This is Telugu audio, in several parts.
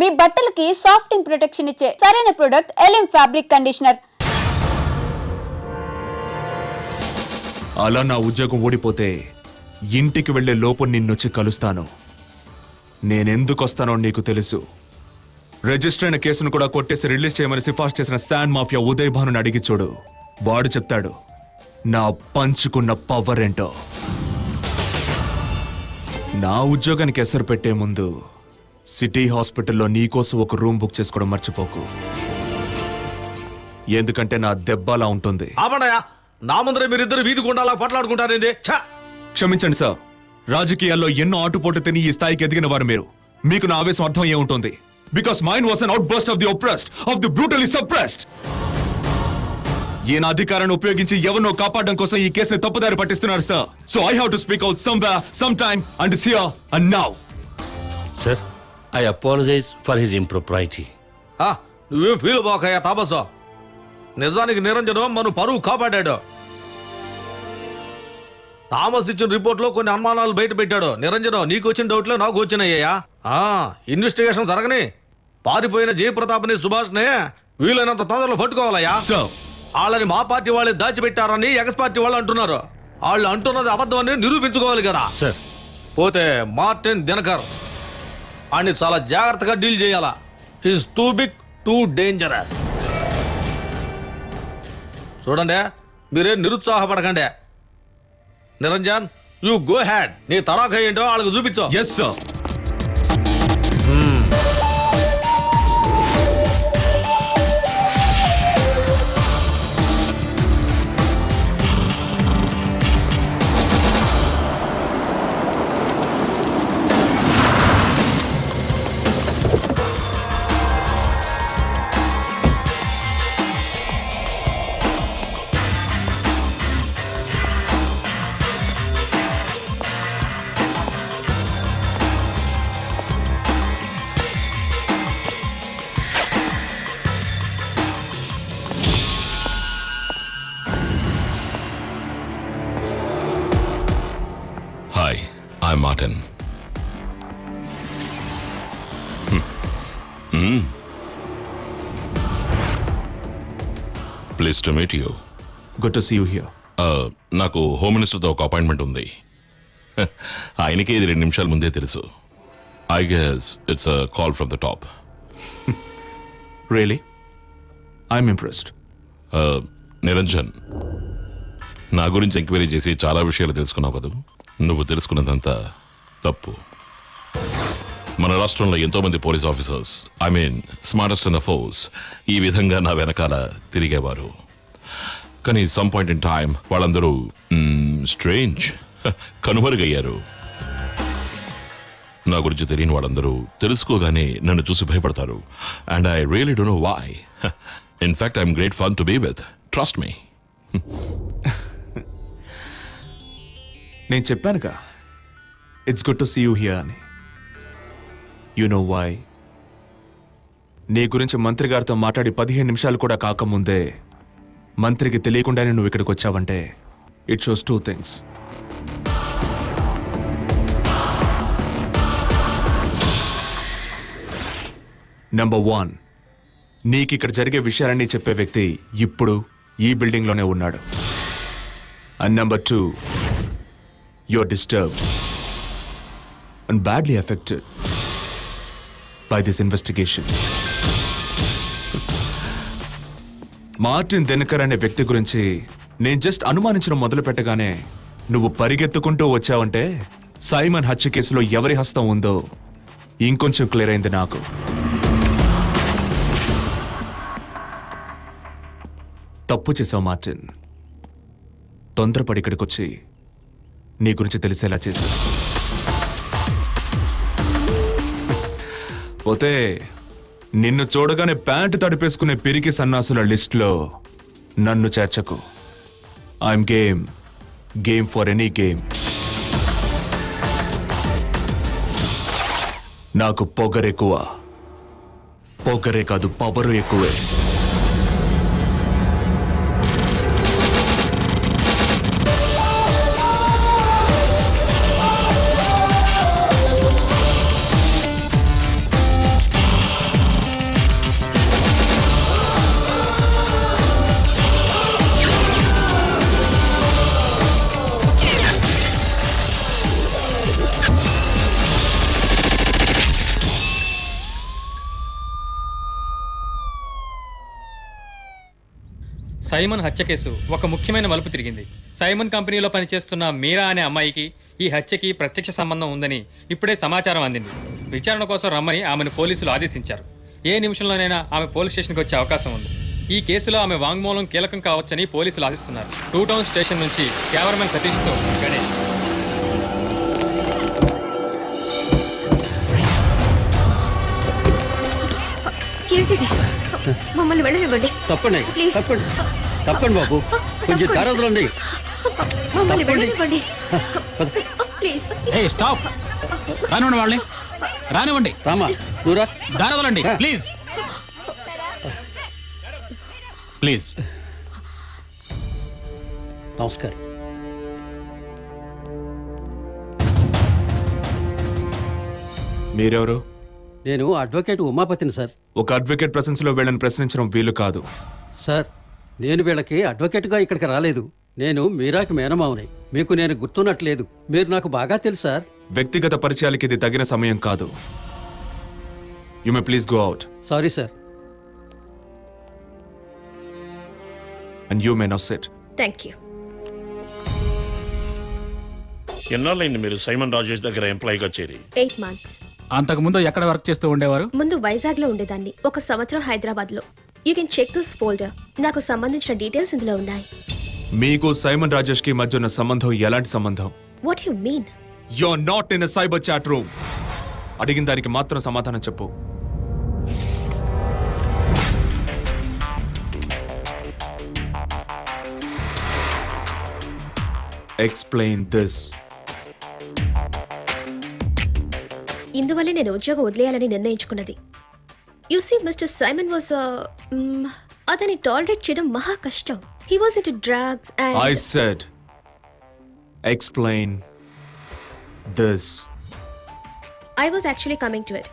మీ బట్టలకి సాఫ్టింగ్ ప్రొటెక్షన్ ఇచ్చే సరైన ప్రొడక్ట్ ఎలిమ్ ఫ్యాబ్రిక్ కండిషనర్ అలా నా ఉద్యోగం ఓడిపోతే ఇంటికి వెళ్లే లోపు నిన్నొచ్చి కలుస్తాను నేనెందుకు వస్తానో నీకు తెలుసు రిజిస్టర్ అయిన కేసును కూడా కొట్టేసి రిలీజ్ చేయమని సిఫార్సు చేసిన శాండ్ మాఫియా ఉదయ్ అడిగి చూడు వాడు చెప్తాడు నా పంచుకున్న పవర్ ఏంటో నా ఉద్యోగానికి ఎసరు పెట్టే ముందు సిటీ హాస్పిటల్లో నీకోసం ఒక రూమ్ బుక్ చేసుకోవడం మర్చిపోకు ఎందుకంటే నా దెబ్బ అలా ఉంటుంది నా ముందరే మీరిద్దరు వీధి గుండాలా పోట్లాడుకుంటారేంది ఛ! క్షమించండి సార్ రాజకీయాల్లో ఎన్నో ఆటుపోటు తిని ఈ స్థాయికి ఎదిగిన వారు మీరు మీకు నా ఆవేశం అర్థం ఏముంటుంది because mind was an outburst of the oppressed of the brutally suppressed ఈయన అధికారాన్ని ఉపయోగించి ఎవరినో కాపాడడం కోసం ఈ కేసుని తప్పుదారి పట్టిస్తున్నారు sir so I have to speak out some some time and sear and now sir I apologise for his impropriety నువ్వేం ఫీల్ బాకయ్యా తామస నిజానికి నిరంజనం మన పరువు కాపాడాడు తామస్ ఇచ్చిన రిపోర్ట్లో కొన్ని అనుమానాలు బయట పెట్టాడు నిరంజనం నీకు వచ్చిన డౌట్లే నాకు వచ్చినాయ్యా ఆ, ఇన్వెస్టిగేషన్ జరగని పారిపోయిన జయప్రతాప్ని సుభాష్నే వీలైనంత తొందరలో పట్టుకోవాలయ్యా వాళ్ళని మా పార్టీ వాళ్ళే దాచిపెట్టారని ఎగస్ పార్టీ వాళ్ళు అంటున్నారు వాళ్ళు అంటున్నది అని నిరూపించుకోవాలి కదా పోతే మార్టిన్ దినకర్ అని చాలా జాగ్రత్తగా డీల్ చేయాలా is too big too dangerous చూడండి మీరే నిరుత్సాహపడకండి నిరంజన్ యూ గో హ్యాడ్ నీ తరాఖ ఏంటో వాళ్ళకి చూపించావు yes sir please to meet you good to see you here నాకు హోమ్ మినిస్టర్తో ఒక అపాయింట్మెంట్ ఉంది ఆయనకే ఇది రెండు నిమిషాల ముందే తెలుసు I guess it's a call from the top really I'm impressed Niranjan నా గురించి ఎంక్వైరీ చేసి చాలా విషయాలు తెలుసుకున్నావు కదా నువ్వు తెలుసుకున్నదంతా తప్పు మన రాష్ట్రంలో ఎంతో మంది police officers I mean smartest in the force ఈ విధంగా నా వెనకాల తిరిగేవారు కానీ సమ్ పాయింట్ ఇన్ టైం వాళ్ళందరూ స్ట్రేంజ్ కనుమరుగయ్యారు నా గురించి తెలియని వాళ్ళందరూ తెలుసుకోగానే నన్ను చూసి భయపడతారు and I really don't know why in fact I'm great fun to be with trust me నేను చెప్పానుగా it's good to see you here అని యు నో వై నీ గురించి మంత్రి గారితో మాట్లాడి పదిహేను నిమిషాలు కూడా కాకముందే మంత్రికి తెలియకుండానే నువ్వు ఇక్కడికి వచ్చావంటే it shows two things number one నీకు ఇక్కడ జరిగే విషయాలన్నీ చెప్పే వ్యక్తి ఇప్పుడు ఈ బిల్డింగ్లోనే ఉన్నాడు and number two your disturb and badly affected by this investigation. Martin Dinakar అనే వ్యక్తి గురించి నేను జస్ట్ అనుమానించడం మొదలు పెట్టగానే నువ్వు పరిగెత్తుకుంటూ వచ్చావంటే సైమన్ హత్య కేసులో ఎవరి హస్తం ఉందో ఇంకొంచెం క్లియర్ అయింది నాకు తప్పు చేసావు మార్టిన్ తొందరపడి ఇక్కడికొచ్చి నీ గురించి తెలిసేలా చేశాను పోతే నిన్ను చూడగానే ప్యాంటు తడిపేసుకునే పిరికి సన్నాసుల లిస్ట్లో నన్ను చేర్చకు I'm game game for any game నాకు పొగరెక్కువ పొగరే కాదు పవరు ఎక్కువే సైమన్ హత్య కేసు ఒక ముఖ్యమైన మలుపు తిరిగింది సైమన్ కంపెనీలో పనిచేస్తున్న మీరా అనే అమ్మాయికి ఈ హత్యకి ప్రత్యక్ష సంబంధం ఉందని ఇప్పుడే సమాచారం అందింది విచారణ కోసం రమ్మని ఆమెను పోలీసులు ఆదేశించారు ఏ నిమిషంలోనైనా ఆమె పోలీస్ స్టేషన్కి వచ్చే అవకాశం ఉంది ఈ కేసులో ఆమె వాంగ్మూలం కీలకం కావచ్చని పోలీసులు ఆశిస్తున్నారు టూ టౌన్ స్టేషన్ నుంచి కెమెరామెన్ సతీష్తో గణేష్ మమ్మల్ని వెళ్ళనివ్వండి తప్పండి ప్లీజ్ తప్పండి తప్పండి బాబు కొంచెం ధర మమ్మల్ని స్టాప్ రానివ్వండి వాళ్ళని రానివ్వండి రామా దూరా వదలండి ప్లీజ్ ప్లీజ్ నమస్కారం మీరెవరు నేను అడ్వకేట్ ఉమాపతిని సార్ ఒక అడ్వకేట్ ప్రశంసలో వీళ్ళని ప్రశ్నించడం వీలు కాదు సార్ నేను వీళ్ళకి అడ్వకేట్గా ఇక్కడికి రాలేదు నేను మీరాకి మేనమావుని మీకు నేను గుర్తున్నట్లేదు మీరు నాకు బాగా తెలుసు సార్ వ్యక్తిగత పరిచయాలకి ఇది తగిన సమయం కాదు you may please go out sorry sir and you may no set thank you ఎన్నాళ్ళైంది మీరు సైమన్ రాజేష్ దగ్గర ఎంప్లాయీగా చేరి ఎయిట్ మంత్స్ ముందు ఎక్కడ వర్క్ చేస్తూ ఉండేవారు ముందు వైజాగ్లో ఉండేదాన్ని ఒక సంవత్సరం హైదరాబాద్లో you can check this folder నాకు సంబంధించిన డీటెయిల్స్ ఇందులో ఉన్నాయి మీకు సైమన్ రాజేష్ కి మధ్య ఉన్న సంబంధం ఎలాంటి సంబంధం what you mean you are not in cyber chat room అడిగిన దానికి మాత్రం సమాధానం చెప్పు ఎక్స్ప్లెయిన్ దిస్ ఇందువల్ల నేను ఉద్యోగం వదిలేయాలని నిర్ణయించుకున్నది you see mister Simon was అతని టాలరేట్ చేయడం మహా కష్టం he was in drugs I said explain this I was actually coming to it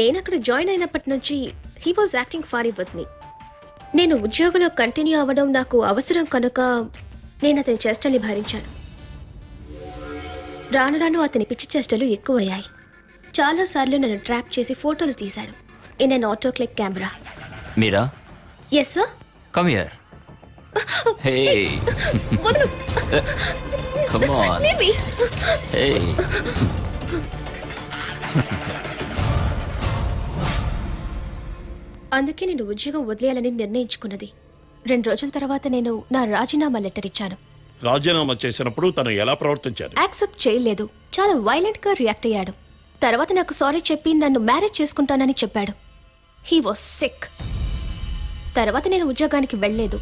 నేను అక్కడ జాయిన్ అయినప్పటి నుంచి he was acting fairy with me నేను ఉద్యోగంలో కంటిన్యూ అవ్వడం నాకు అవసరం కనుక నేను అతని చేష్టల్ని భరించాను రాను రాను అతని పిచ్చి చేష్టలు ఎక్కువయ్యాయి చాలాసార్లు నన్ను ట్రాప్ చేసి ఫోటోలు తీశాడు in an auto click camera. Mira, Yes, sir? come here. Hey, వదలు uh, come on. leave me. Hey. అందుకే నేను ఉద్యోగం వదిలేయాలని నిర్ణయించుకున్నది రెండు రోజుల తర్వాత నేను నా రాజీనామా లెటర్ ఇచ్చాను రాజీనామా చేసినప్పుడు తను ఎలా ప్రవర్తించారు యాక్సెప్ట్ చేయలేదు చాలా వైలెంట్ గా రియాక్ట్ అయ్యాడు తర్వాత నాకు సారీ చెప్పి నన్ను మ్యారేజ్ చేసుకుంటానని చెప్పాడు హీ వాస్ సిక్ తర్వాత నేను ఉద్యోగానికి వెళ్ళలేదు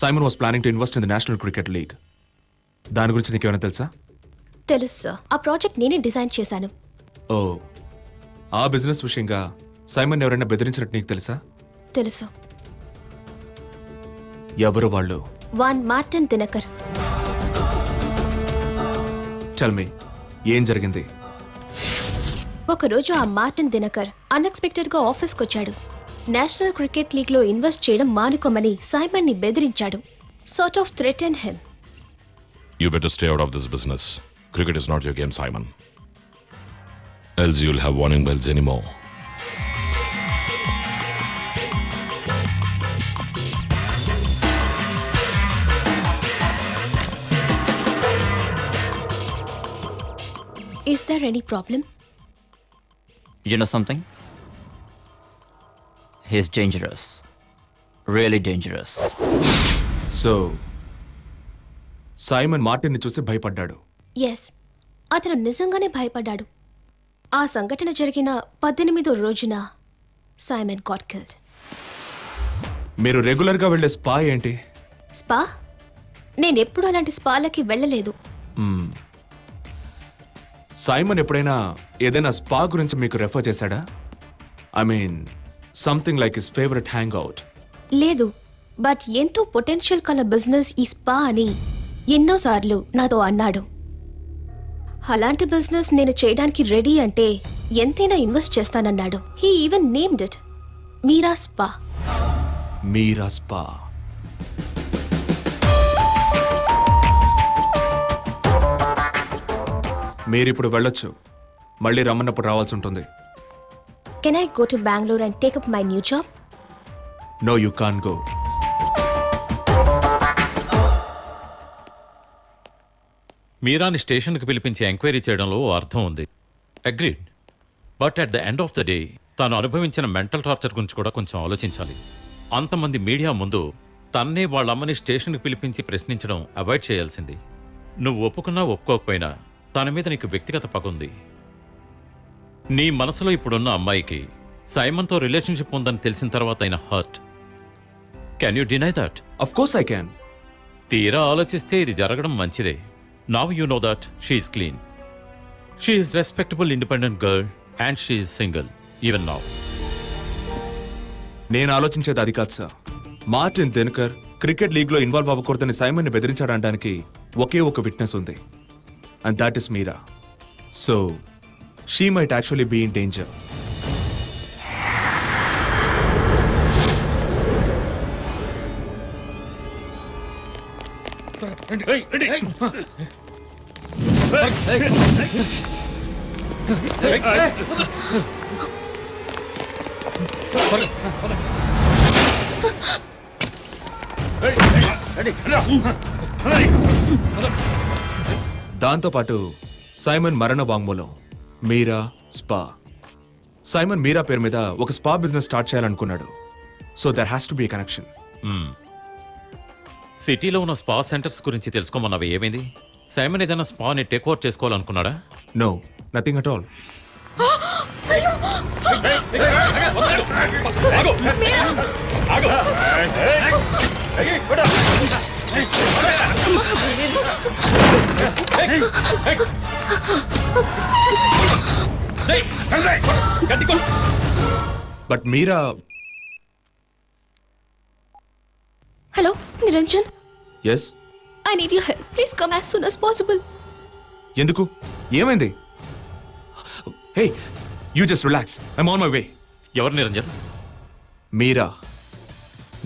Simon was planning to invest in the national cricket league దాని గురించి నీకేమైనా తెలుసా తెలుసు సార్ ఆ ప్రాజెక్ట్ నేనే డిజైన్ చేశాను ఓ ఆ బిజినెస్ విషయంగా సైమన్ ఎవరైనా బెదిరించినట్టు నీకు తెలుసా తెలుసు ఎవరు వాళ్ళు వాన్ మార్టిన్ దినకర్ టెల్ ఏం జరిగింది ఒకరోజు ఆ మార్టిన్ దినకర్ అన్ఎక్స్పెక్టెడ్గా ఆఫీస్కి వచ్చాడు నేషనల్ క్రికెట్ లీగ్లో ఇన్వెస్ట్ చేయడం మానుకోమని సైమన్ని బెదిరించాడు sort of threat and hem you better stay out of this business cricket is not your game Simon else will have warning bells any more Is there any problem? You know something? He's dangerous. Really dangerous. So Simon మార్టిన్ని చూసి భయపడ్డాడు ఎస్ అతను నిజంగానే భయపడ్డాడు ఆ సంఘటన జరిగిన పద్దెనిమిదో రోజున సైమన్ గాట్ కిల్డ్ మీరు రెగ్యులర్గా వెళ్ళే స్పా ఏంటి స్పా నేనెప్పుడు అలాంటి స్పాలకి వెళ్ళలేదు సైమన్ ఎప్పుడైనా ఏదైనా స్పా గురించి మీకు రెఫర్ చేశాడా I mean something like his favourite hang out లేదు బట్ ఎంతో పొటెన్షియల్ కల బిజినెస్ ఈ స్పా అని ఎన్నోసార్లు నాతో అన్నాడు అలాంటి బిజినెస్ నేను చేయడానికి రెడీ అంటే ఎంతైనా ఇన్వెస్ట్ చేస్తానన్నాడు he even named it Meera spa Meera spa మీరిప్పుడు వెళ్ళొచ్చు మళ్ళీ రమ్మన్నప్పుడు రావాల్సి ఉంటుంది can I go to Bengaluru and take up my new job no you can go మీరాని స్టేషన్కి పిలిపించి ఎంక్వైరీ చేయడంలో ఓ అర్థం ఉంది agreed but at the end of the day తాను అనుభవించిన మెంటల్ టార్చర్ గురించి కూడా కొంచెం ఆలోచించాలి అంతమంది మీడియా ముందు తన్నే వాళ్ళ అమ్మని స్టేషన్కి పిలిపించి ప్రశ్నించడం అవాయిడ్ చేయాల్సింది నువ్వు ఒప్పుకున్నా ఒప్పుకోకపోయినా తన మీద నీకు వ్యక్తిగత పగుంది నీ మనసులో ఇప్పుడున్న అమ్మాయికి సైమన్తో రిలేషన్షిప్ ఉందని తెలిసిన తర్వాత అయిన hurt can you deny that of course I can తీరా ఆలోచిస్తే ఇది జరగడం మంచిదే now you know that she's clean she's respectable independent girl and she's single even now నేను ఆలోచించేది అది కాదు సార్ మార్టిన్ దెనకర్ క్రికెట్ లీగ్లో ఇన్వాల్వ్ అవ్వకూడదని సైమన్ని బెదిరించాడనడానికి ఒకే ఒక విట్నెస్ ఉంది and that is Meera. So, she might actually be in danger. Hey! దాంతోపాటు సైమన్ మరణ వాంగ్మూలం మీరా స్పా సైమన్ మీరా పేరు మీద ఒక spa business start చేయాలనుకున్నాడు so there has to be connection సిటీలో ఉన్న స్పా సెంటర్స్ గురించి తెలుసుకోమన్నవి ఏమైంది సైమన్ ఏదైనా స్పాని టేక్ ఓవర్ చేసుకోవాలనుకున్నాడా నో నథింగ్ అట్ ఆల్ ఆగో ఆగో but Meera hello Niranjan yes I need you help please come as soon as possible ఎందుకు ఏమైంది hey you just relax I'm on my way ఎవరు నిరంజన్ మీరా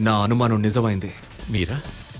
నా అనుమానం నిజమైంది మీరా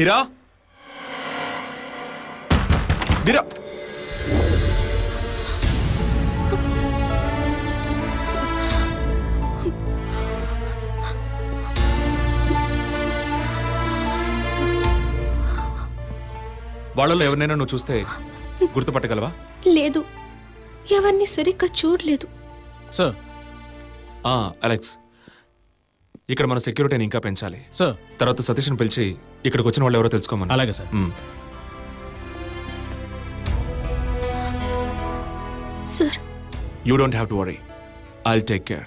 మీరా మీరా వాళ్ళలో ఎవరినైనా నువ్వు చూస్తే గుర్తుపట్టగలవా లేదు ఎవరిని సరిగ్గా చూడలేదు సార్ అలెక్స్ ఇక్కడ మన సెక్యూరిటీని ఇంకా పెంచాలి సార్ తర్వాత సతీష్ని పిలిచి ఇక్కడికి వచ్చిన వాళ్ళు ఎవరో తెలుసుకోమని అలాగే sir sir You don't have to worry. I'll take care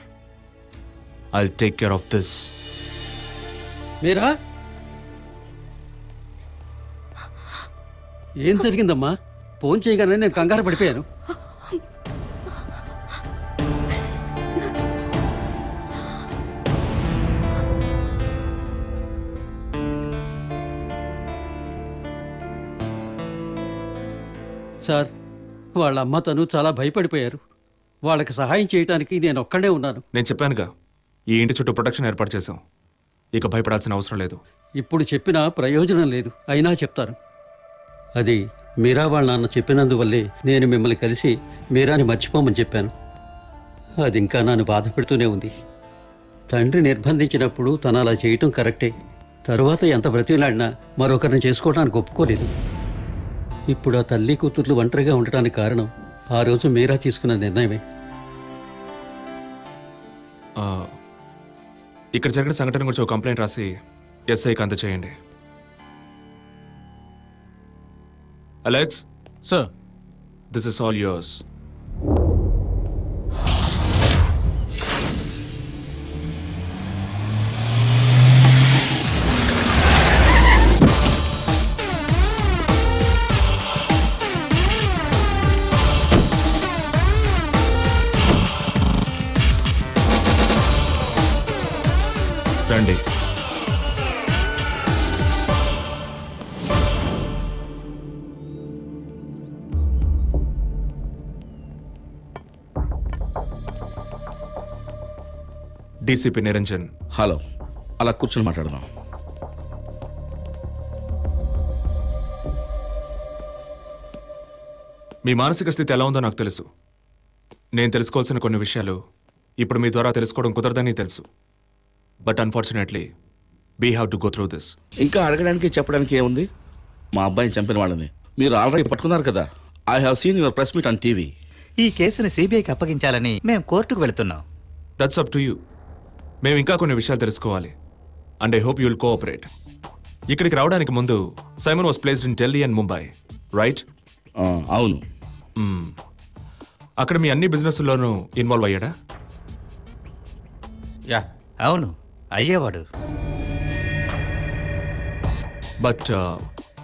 I'll take care of this Meera ఏం జరిగిందమ్మా ఫోన్ చేయగానే నేను కంగారు పడిపోయాను సార్ వాళ్ళ అమ్మ తను చాలా భయపడిపోయారు వాళ్ళకి సహాయం చేయడానికి నేను ఒక్కడే ఉన్నాను నేను చెప్పానుగా ఈ ఇంటి చుట్టూ ప్రొటెక్షన్ ఏర్పాటు చేశాం ఇక భయపడాల్సిన అవసరం లేదు ఇప్పుడు చెప్పినా ప్రయోజనం లేదు అయినా చెప్తారు అది మీరా వాళ్ళ నాన్న చెప్పినందువల్లే నేను మిమ్మల్ని కలిసి మీరాని మర్చిపోమని చెప్పాను అది ఇంకా నన్ను బాధ పెడుతూనే ఉంది తండ్రి నిర్బంధించినప్పుడు తను అలా చేయటం కరెక్టే తరువాత ఎంత బ్రతిలాడినా మరొకరిని చేసుకోవడానికి ఒప్పుకోలేదు ఇప్పుడు ఆ తల్లి కూతుర్లు ఒంటరిగా ఉండటానికి కారణం ఆ రోజు మీరా తీసుకున్న నిర్ణయమే ఇక్కడ జరిగిన సంఘటన గురించి ఒక కంప్లైంట్ రాసి ఎస్ఐకి అందచేయండి Alex sir this is all yours DCP Niranjan hello అలా కూర్చొని మాట్లాడదాం మీ మానసిక స్థితి ఎలా ఉందో నాకు తెలుసు నేను తెలుసుకోవాల్సిన కొన్ని విషయాలు ఇప్పుడు మీ ద్వారా తెలుసుకోవడం కుదరదని తెలుసు but unfortunately we have to go through this ఇంకా అడగడానికి చెప్పడానికి ఏముంది మా అబ్బాయిని చంపిన వాళ్ళని మీరు ఆల్రెడీ పట్టుకున్నారు కదా I have seen your press meet on TV ఈ కేసుని సిబిఐకి అప్పగించాలని మేము కోర్టుకు వెళుతున్నాం దట్స్ అప్ టు యూ మేము ఇంకా కొన్ని విషయాలు తెలుసుకోవాలి and I hope you'll cooperate ఇక్కడికి రావడానికి ముందు Simon was placed in Delhi and Mumbai right అవును hmm. అక్కడ మీ అన్ని బిజినెస్లోనూ ఇన్వాల్వ్ అయ్యాడా యా అవును అయ్యేవాడు బట్ uh,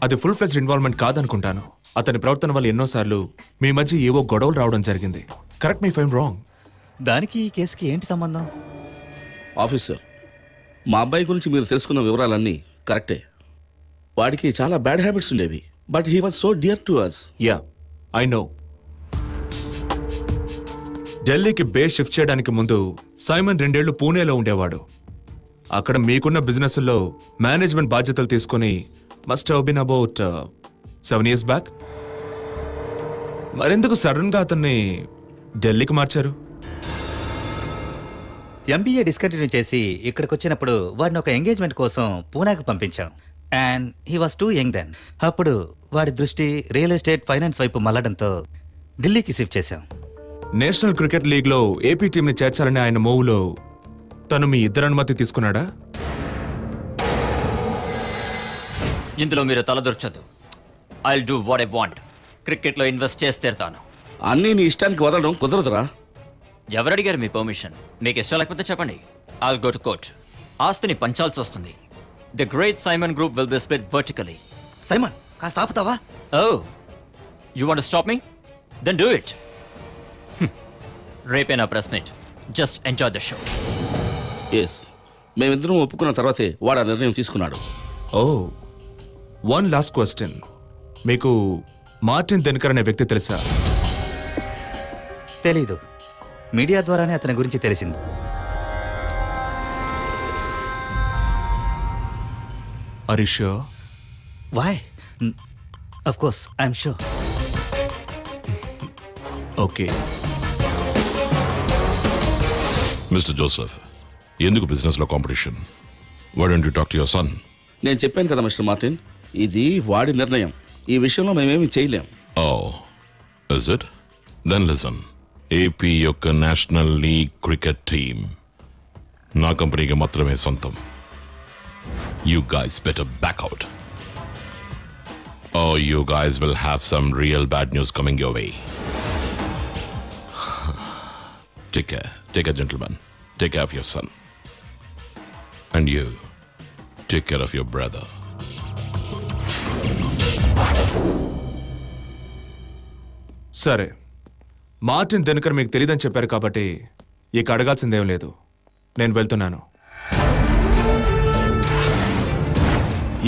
అది ఫుల్ ఫ్లెజ్ ఇన్వాల్వ్మెంట్ కాదనుకుంటాను అతని ప్రవర్తన వల్ల ఎన్నోసార్లు మీ మధ్య ఏవో గొడవలు రావడం జరిగింది కరెక్ట్ మీ ఫైమ్ రాంగ్ దానికి ఈ కేసుకి ఏంటి సంబంధం ఆఫీసర్ మా అబ్బాయి గురించి మీరు తెలుసుకున్న వివరాలన్నీ కరెక్టే వాడికి చాలా బ్యాడ్ హ్యాబిట్స్ ఉండేవి but he was so dear to us yeah I know ఢిల్లీకి బేస్ షిఫ్ట్ చేయడానికి ముందు సైమన్ రెండేళ్లు పూణేలో ఉండేవాడు అక్కడ మీకున్న బిజినెస్లో మేనేజ్మెంట్ బాధ్యతలు తీసుకొని must have been about seven years back మరెందుకు సడన్గా అతన్ని ఢిల్లీకి మార్చారు ఎంబీఏ డిస్కంటిన్యూ చేసి ఇక్కడికి వచ్చినప్పుడు వాడిని ఒక ఎంగేజ్మెంట్ కోసం పూనాకు పంపించాం and he was too young then అప్పుడు వాడి దృష్టి రియల్ ఎస్టేట్ ఫైనాన్స్ వైపు మళ్ళడంతో ఢిల్లీకి షిఫ్ట్ చేశాం నేషనల్ క్రికెట్ లీగ్లో ఏపీ ని చేర్చాలని ఆయన మూవ్లో తను మీ ఇద్దరు అనుమతి తీసుకున్నాడా ఇందులో మీరు తలదొరచదు I do what I want క్రికెట్లో ఇన్వెస్ట్ చేసి తీరుతాను అన్నీ నీ ఇష్టానికి వదలడం కుదరదురా ఎవరు అడిగారు మీ పర్మిషన్ మీకు ఇష్టం లేకపోతే చెప్పండి ఆల్ గో టు కోర్ట్ ఆస్తిని పంచాల్సి వస్తుంది the great Simon group will be vertically Simon కాస్త ఆపుతావా ఓ you want stop me then do it రేపే నా press meet just enjoy the show yes మేమిద్దరం ఒప్పుకున్న తర్వాతే వాడు ఆ నిర్ణయం తీసుకున్నాడు ఓ వన్ లాస్ట్ క్వశ్చన్ మీకు మార్టిన్ దెనకర్ అనే వ్యక్తి తెలుసా తెలీదు మీడియా ద్వారానే అతని గురించి తెలిసింది are you sure why of course I'm sure okay mister Joseph ఎందుకు బిజినెస్లో competition why don't you talk to your son నేను చెప్పాను కదా మిస్టర్ మార్టిన్ ఇది వాడి నిర్ణయం ఈ విషయంలో మేమేమి చేయలేం ఓ is it then listen AP యొక్క నేషనల్ లీగ్ క్రికెట్ టీం నా కంపెనీకి మాత్రమే సొంతం you guys better back out oh you guys will have some real bad news coming your way take care take care gentlemen take care of your son and you take care of your brother సరే మార్టిన్ దినకర్ మీకు తెలియదని చెప్పారు కాబట్టి ఇక అడగాల్సిందేం లేదు నేను వెళ్తున్నాను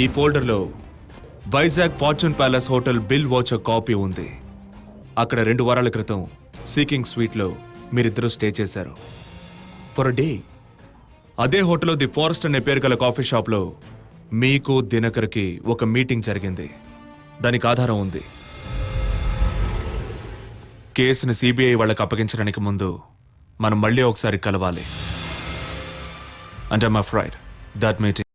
ఈ ఫోల్డర్లో Vizag fortune palace hotel bill watch copy ఉంది అక్కడ రెండు వారాల క్రితం సీకింగ్ స్వీట్లో మీరిద్దరూ స్టే చేశారు ఫర్ డే అదే హోటల్లో ది ఫారెస్ట్ అనే పేరు గల కాఫీ షాప్లో మీకు దినకర్కి ఒక మీటింగ్ జరిగింది దానికి ఆధారం ఉంది కేసుని సిబిఐ వాళ్ళకి అప్పగించడానికి ముందు మనం మళ్ళీ ఒకసారి కలవాలి and I'm afraid that meeting